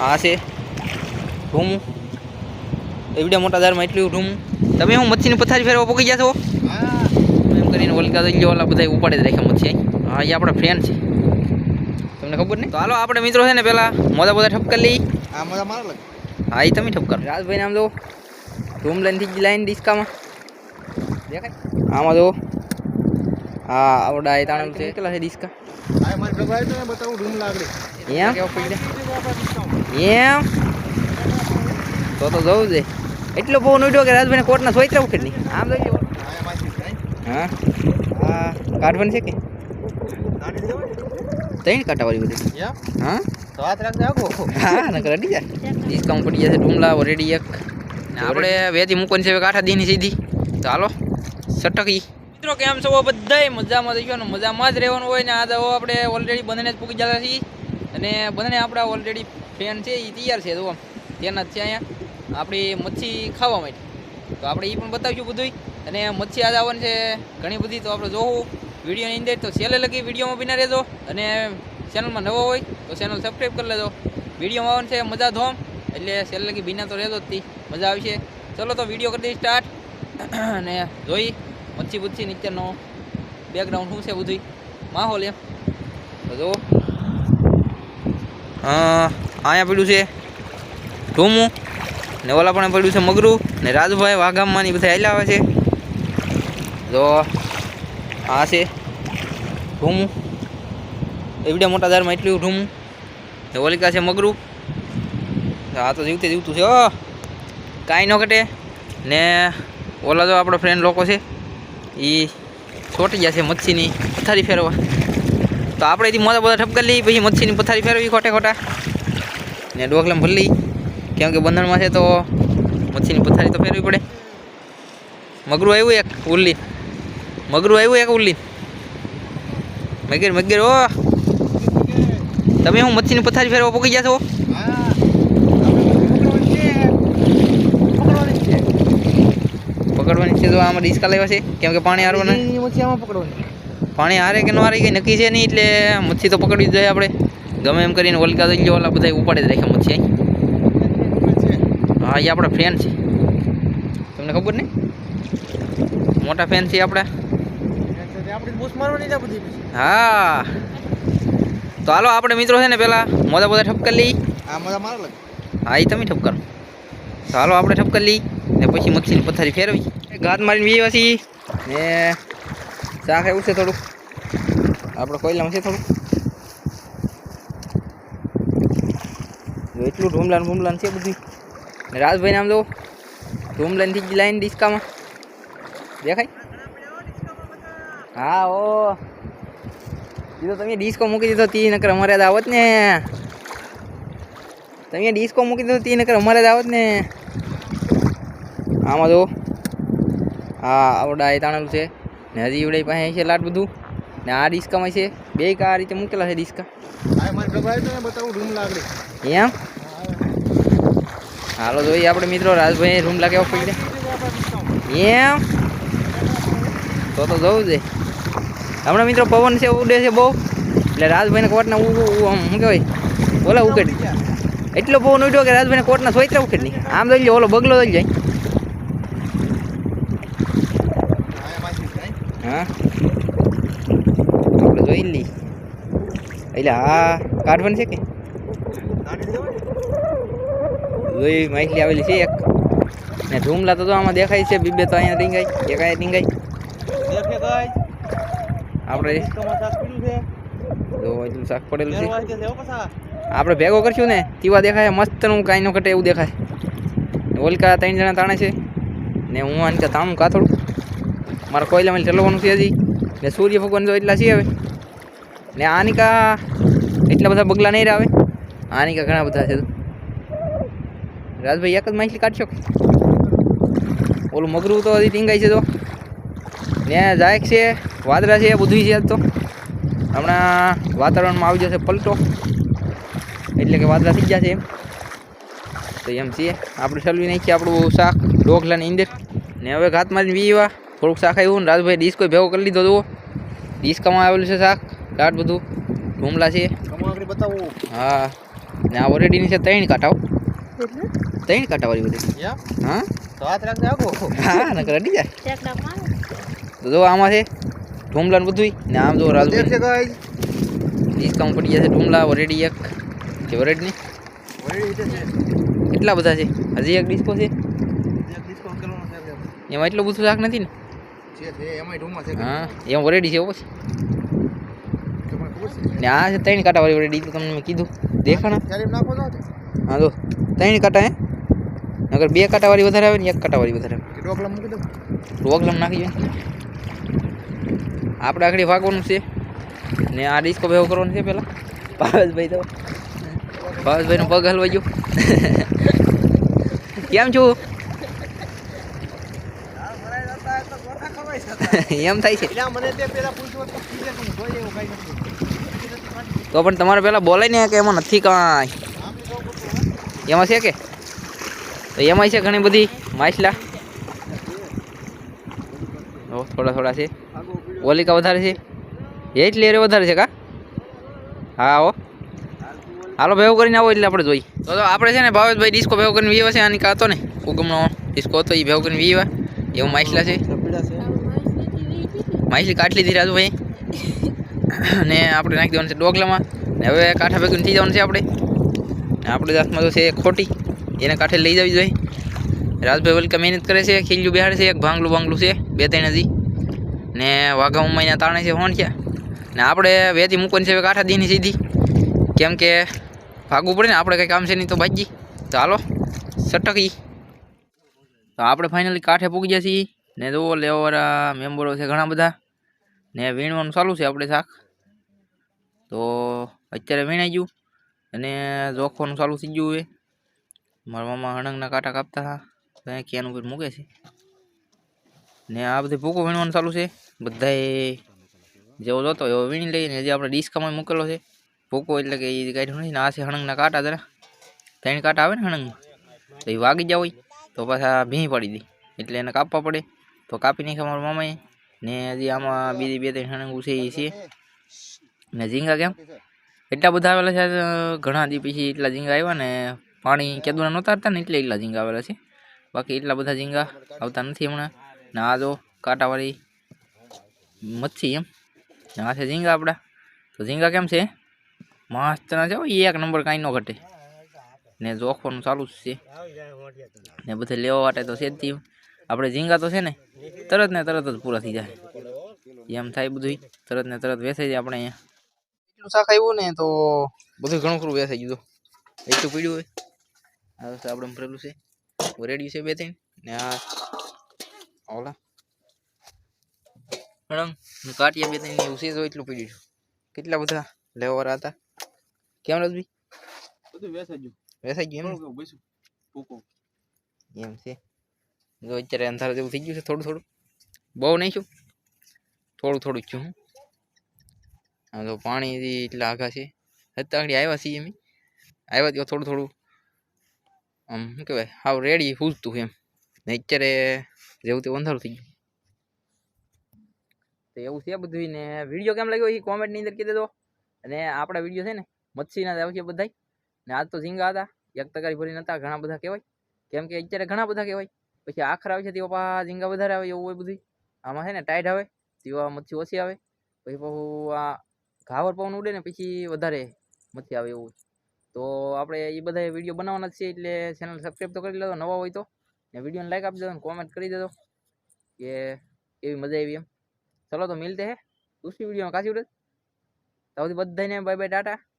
આ છે. ઢૂમું. એવડે મોટા દારમાં એટલું ઢૂમું. તમે હું મચ્છીની પથારી ફેરવા પોકી ગયા છો? એમ કરીને વલકા દઈ ઓલા બધા ઉપાડે જ રાખ્યા મચ્છી હા એ આપણા ફ્રેન્ડ છે. તમને ખબર નહીં? તો હાલો આપણે મિત્રો છે ને પેલા મોદા મોદા ઠપકર લઈ આ મજા મારો લાગે. હા એ તમે ઠપકર રાજભાઈ આમ જો રૂમ લઈને થી લાઈન ડિસ્કામાં. દેખાય? આમાં જો હા આવડા એ તાણ છે. કેટલા છે ડિસ્કા? આ મારે ડબ્બા તો ને બતાવું રૂમ લાગડી. એમ કેવો એમ તો તો જવું છે. એટલો બહુ નડ્યો કે રાજભાઈને કોર્ટના સોયત્રા ઉખેડ નહીં. આમ જોઈ લો. હા. આ કાઢવાની છે કે? ત્રણ કાંટાવાળી બધી. હા? તો હાથ રાખજો આગો હા નકર અડી જાય ડિસ્કાઉન્ટ પડી જશે ડુમલા ઓલરેડી એક. આપણે વેચી મૂકવાની છે કાંઠા દીની સીધી. તો હાલો સટકી. મિત્રો કેમ છો? બધાય મજામાં થઈ ગયો ને મજામાં જ રહેવાનું હોય ને આ તો આપણે ઓલરેડી બંને જ પૂકી જતા છીએ. અને બંને આપણા ઓલરેડી ફેન છે એ તૈયાર છે તો તેના જ છે અહીંયા. આપણી મચ્છી ખાવા માટે. તો આપણે એ પણ બતાવીશું બધું અને મચ્છી આજ આવવાની છે ઘણી બધી, તો આપણે જોવું. વિડીયોની અંદર તો છેલ્લે લગી વિડીયોમાં બિના રહેજો. અને ચેનલમાં નવો હોય, તો ચેનલ સબસ્ક્રાઈબ કરી લેજો. વિડીયોમાં આવવાનું છે મજા ધોમ. એટલે છેલ્લે લગી બિના તો રહેજો જ મજા આવશે ચલો તો વીડિયો કરી દઈએ સ્ટાર્ટ અને જોઈ મચ્છી બુચ્છી નીચેનો બેકગ્રાઉન્ડ શું છે બધું માહોલ એમ. તો જુઓ. અહીંયા પડ્યું છે ઢૂમું ને ઓલા પણ પડ્યું છે મગરું ને રાજુભાઈ વાઘામમાંની બધા હેલાવે છે. જો, આ છે ઢૂમું. એવડે મોટા દારમાં એટલું ઢૂમું. ને ઓલિકા છે મગરું. આ તો જીવતે જીવતું છે ઓ કાંઈ ન ઘટે. ને ઓલા જો આપણો ફ્રેન્ડ લોકો છે એ છોટી ગયા છે મચ્છીની. પથારી ફેરવા તો આપણે એથી મોટા બધા ઠપકર લઈ પછી મચ્છીની પથારી ફેરવી ખોટે ખોટા. ને ડોકલેમ ભરી કેમ કે બંધણમાં છે તો મચ્છીની પથારી તો ફેરવી પડે. મગરું આવ્યું એક ઉલ્લી મગરું આવ્યું એક ઉલ્લી મગેર મગેર ઓ. તમે હું મચ્છીની પથારી ફેરવા પોકી ગયા છો? પકડવાની છે. તો આમાં ડિસ્કા લેવા છે? કેમ કે પાણી હારવાના મચ્છી આમાં પકડવાની. પાણી હારે કે ન હારે કંઈ નક્કી છે નહીં એટલે મચ્છી તો પકડવી જોઈએ આપણે. ગમે એમ કરીને ઓલકા દઈ ઓલા બધા ઉપાડી જ રાખ્યા મચ્છી હા એ આપણા ફેન છે. તમને ખબર નહીં? મોટા ફેન છે આપણા. હા. તો હાલો આપણે મિત્રો છે ને પેલા મોદા મોદા ઠપકર લઈ. આ મજા મારે હા એ તમે ઠપકર. તો હાલો આપણે ઠપકર લઈ ને પછી મચ્છીની પથારી ફેરવી. ઘાત મારીને વીવા પછી. ને શાક એવું છે થોડુંક. આપણે કોયલામાં છે થોડુંક? એટલું ઢૂમલાન ભૂમલાન છે બધું. રાજભાઈ નામ જો ઢૂમલાનથી જ લાઈન ડિસ્કામાં. દેખાય? હા, ઓ. એ તમે ડિસ્કો મૂકી દીધો, તી નકર અમારે જ આવત ને. તમે ડિસ્કો મૂકી દીધો, તી નકર અમારે જ આવત ને. આમાં જો હા, આવડા એ તાણેલું છે. ને હજી એવડે પાસે છે લાટ બધું. ને આ ડિસ્કામાં છે બે કા આ રીતે મૂકેલા છે ડિસ્કા. એમ? હાલો જોઈએ આપણે મિત્રો રાજભાઈ રૂમ લાગે પડી એમ? તો તો જવું છે. હમણાં મિત્રો પવન છે ઉડે છે બહુ. એટલે રાજભાઈને કોટના આમ શું કહેવાય? ઓલા ઉકેડ એટલો બહુ ઉડ્યો કે રાજભાઈને કોટના સોયત્રા ઉકેડ નહીં આમ જોઈ લે ઓલો બગલો જોઈ જાય હા? આપણે જોઈ લઈ એટલે હા કાઢવાની છે કે? માછલી આવેલી છે એક. ને ધૂમલા તો આમાં દેખાય છે, બીબે તો અહીંયા ટીંગાય એક અહીંયા ટીંગાય આપણે શાક પડેલું છે. આપણે ભેગો કરશું ને, તીવા દેખાય મસ્તનું કાંઈ ન ઘટે એવું દેખાય. ઓલકા ત્રણ જણા તાણે છે. ને હું આને તાણું કાથોડું મારા કોયલામાં ચલાવવાનું છે હજી. ને સૂર્ય ભગવાન તો એટલા છે હવે. ને આનિકા એટલા બધા બગલા નહીં આવે આનિકા ઘણા બધા છે. રાજભાઈ એક જ માછલી કાઢશો ઓલું મગરું તો હજી ટીંગાય છે તો. ને જાયક છે, વાદળા છે બધું છે તો. હમણાં વાતાવરણમાં આવી જશે પલટો. એટલે કે વાદળા થઈ ગયા છે એમ. તો એમ છીએ. આપણે ચલવી નાખીએ આપણું શાક, ઢોકલાની અંદર. ને હવે ઘાત મારીને વીવા. થોડુંક શાક આવ્યું ને રાજભાઈ કોઈ ભેગો કરી લીધો જુઓ. ડીસ્કામાં આવેલું છે શાક દાટ બધું. ઢૂમલા છે. બતાવું. હા. ને આ ઓરેડીની છે ત્રણ કાંટાઓ. ત્રણ કાંટાવાળી બધી. હા? હા નકર અડી જાય. તો જો આમાં છે ઢુમલા ને બધું ને આમ જો રાજભાઈ. ડિસ્કાઉન્ટ પડી જશે ઢુમલા ઓરેડી એક. છે. ઓરેડની કેટલા બધા છે? હજી એક ડિસ્કો છે? એક ડિસ્કાઉન્ટ કરવાનો છે આપણે એમાં એટલું બધું શાક નથી ને? હા? એમ ઓરેડી છે પછી. છે? ને આ છે ત્રણ કાંટાવાળી ઓરેડી તો તમને મેં કીધું. દેખાણા? તો હા જો. ત્રણ કાંટા હે? અગર બે કાંટાવાળી વધારે આવે ને એક કાંટાવાળી વધારે આવે. ડોકલા મૂકી રોગલમ નાખી જાય આપણે આગળ ભાગવાનું છે. ને આ ડિસ્કો ભેગો કરવાનું છે પહેલાં ભાવેશભાઈ તો. ભાવેશભાઈનો પગ હલવાઈ ગયો. કેમ છું? એમ થાય છે. તે પેલા તો તો પણ તમારે પહેલાં બોલાય ને કે એમાં નથી કાંઈ. એમાં છે કે? તો એમાંય છે ઘણી બધી માછલા. ઓ થોડા થોડા છે. ઓલિકા વધારે છે. એ જ લેરે વધારે છે કા? હા હો. હાલો ભેગો કરીને આવો એટલે આપણે જોઈ તો તો આપણે છે ને ભાવેશભાઈ ડિસ્કો ભેગો કરીને વીવા છે આની કાતો ને? ઉગમનો ડિસ્કો હતો એ ભેગો કરીને વીવા એવું માછલા છે. માછલી કાઢ લીધી રાજુભાઈ. અને આપણે નાખી દેવાનું છે ડોગલામાં ને હવે કાંઠા ભેગું થઈ જવાનું છે આપણે. આપણે દાંતમાં તો છે ખોટી. એને કાંઠે લઈ જવી જોઈએ. રાજભાઈ વલકા મહેનત કરે છે, ખીલ્યું બેહાડે છે, એક ભાંગલું ભાંગલું છે, બે ત્રણ હજી. ને વાઘા ઉમાઈના તાણે છે હોણ છે ને આપણે વેચી મૂકવાની છે કાંઠા દીની સીધી. કેમ કે ભાગવું પડે ને, આપણે કંઈ કામ છે નહીં તો ભાજી તો હાલો, સટકી. તો આપણે ફાઇનલી કાંઠે પૂગી ગયા છીએ ને જુઓ લેવાવાળા મેમ્બરો છે ઘણા બધા. ને વીણવાનું ચાલુ છે આપણે શાક તો અત્યારે વીણાઈ ગયું. અને જોખવાનું ચાલુ થઈ ગયું છે. મારા મામા હણંગના કાંટા કાપતા હતા. તો અહીંયા ક્યાંનું ઉપર મૂકે છે. ને આ બધી ભૂકો વીણવાનું ચાલુ છે. બધાએ જેવો જોતો એવો વીણી લઈએ. ને હજી આપણે ડિસ્કામાં મૂકેલો છે. ભૂકો એટલે કે એ કાઢ્યું નથી. ને આ છે હણંગના કાંટા જરા. ત્રણ કાંટા આવે ને હણંગમાં. તો એ વાગી જાય હોય. તો પાછા ભીં પડી દે. એટલે એને કાપવા પડે. તો કાપી નાખ્યા મારા મામાએ. ને હજી આમાં બીજી બે ત્રણ હણંગું છે એ છે. ને ઝીંગા કેમ? એટલા બધા આવેલા છે ઘણા દી પછી એટલા ઝીંગા આવ્યા ને પાણી કેદુના નહોતા હતા ને એટલે એટલા ઝીંગા આવેલા છે. બાકી એટલા બધા ઝીંગા આવતા નથી હમણાં. ને આ જો કાંટાવાળી મચ્છી એમ. ને આ છે ઝીંગા આપણા તો ઝીંગા કેમ છે? મસ્તના છે એક નંબર કાંઈ ન ઘટે. ને જોખવાનું ચાલુ જ છે. ને બધે લેવા માટે તો છે જ. આપણે ઝીંગા તો છે ને તરત ને તરત જ પૂરા થઈ જાય. એમ થાય બધું તરત ને તરત વેસાઈ જાય આપણે અહીંયા. એટલું શાક આવ્યું ને તો બધું ઘણું ખરું વેસાઈ ગયું એટલું પીડ્યું હોય. આ તો આપણે ભરેલું છે. રેડ્યું છે બે ત્રણ. ને આ ઓલા. મેડમ હું કાટિયા બે ત્રણ એવું છે તો એટલું પીડ્યું છે. કેટલા બધા લેવાવાળા હતા કેમ રજભાઈ બધું વેસાઈ ગયું. વેસાઈ ગયું એમ? એમ છે. જો અત્યારે અંધારું જેવું થઈ ગયું છે થોડું થોડું. બહુ નહીં છું થોડું થોડું છું હું. આમ તો પાણી એટલા આઘા છે. આગળ આવ્યા છીએ અમે. આવ્યા ત્યાં થોડું થોડું. આમ શું કહેવાય? હાવ રેડી હૂજતું એમ. ને અત્યારે જેવું તેવું અંધારું થઈ ગયું. તો એવું છે બધું ને વીડિયો કેમ લાગ્યો? એ કોમેન્ટની અંદર કહી દેજો અને આપણા વીડિયો છે ને, મચ્છીના જ આવશે બધા ને આજ તો ઝીંગા હતા. એક તકારી ભરી નતા, ઘણા બધા કહેવાય. કેમ કે અત્યારે ઘણા બધા કહેવાય. પછી આખર આવે છે તેવા પાછા ઝીંગા વધારે આવે એવું હોય બધું આમાં છે ને ટાઈટ આવે, તેવા મચ્છી ઓછી આવે. પછી પાછું આ ઘાવર પવન ઉડે ને પછી વધારે મચ્છી આવે એવું તો આપણે એ બધા વીડિયો બનાવવાના છે એટલે ચેનલ સબસ્ક્રાઈબ તો કરી લેજો, નવા હોય તો. ને વિડીયોને લાઈક આપી દેજો ને કોમેન્ટ કરી દેજો. કે એવી મજા આવી એમ. ચલો તો મિલતે હે. દૂસરી વિડીયોમાં કાશી ઉડે તો બધાને બાય બાય ટાટા.